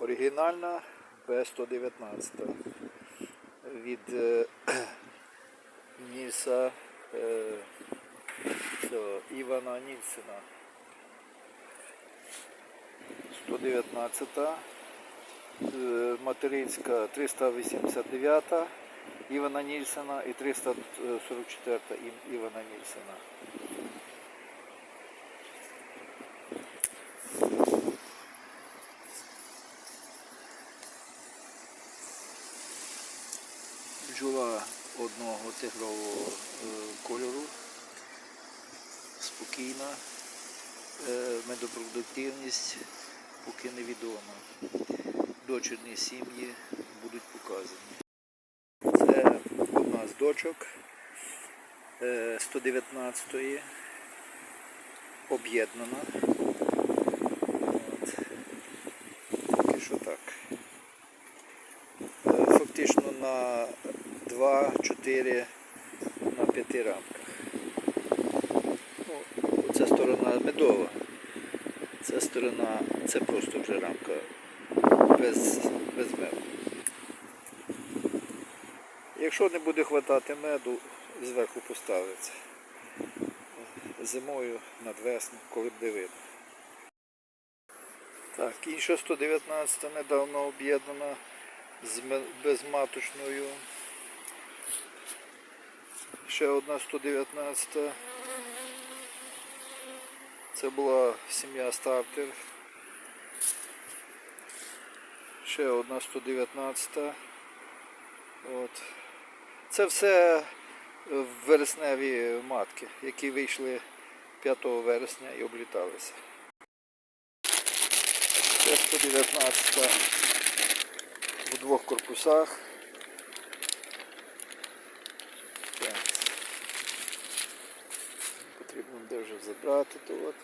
Оригінальна Б119 від е, Нільса е, цього, Івана Нільсена. 119 е, материнська 389 Івана Нільсена і 344 Ів- Івана Нільсена. Бджола одного тигрового е, кольору, спокійна, е, медопродуктивність поки невідома. Дочірні сім'ї будуть показані. Це одна з дочок е, 119-ї, об'єднана. От. Поки що так. Е, фактично на 2-4 на 5 рамках. Ну, ця сторона медова, ця сторона це просто вже рамка без, без меду. Якщо не буде хватати меду, зверху поставиться. Зимою надвесну, коли буде видно. Так, інша 119 недавно об'єднана з безматочною. Ще одна 119. Це була сім'я стартер. Ще одна 119. От. Це все вересневі матки, які вийшли 5 вересня і обліталися. Це 119 в двох корпусах. Так. Потрібно де вже забрати то от.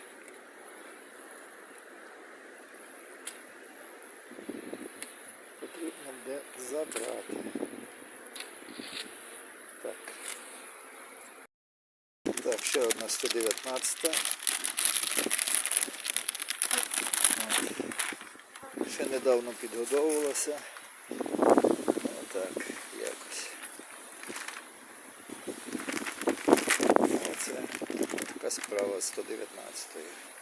Потрібно де забрати. Так. Так, ще одна 119. От. Ще недавно підгодовувалася. Справа з 119-ю.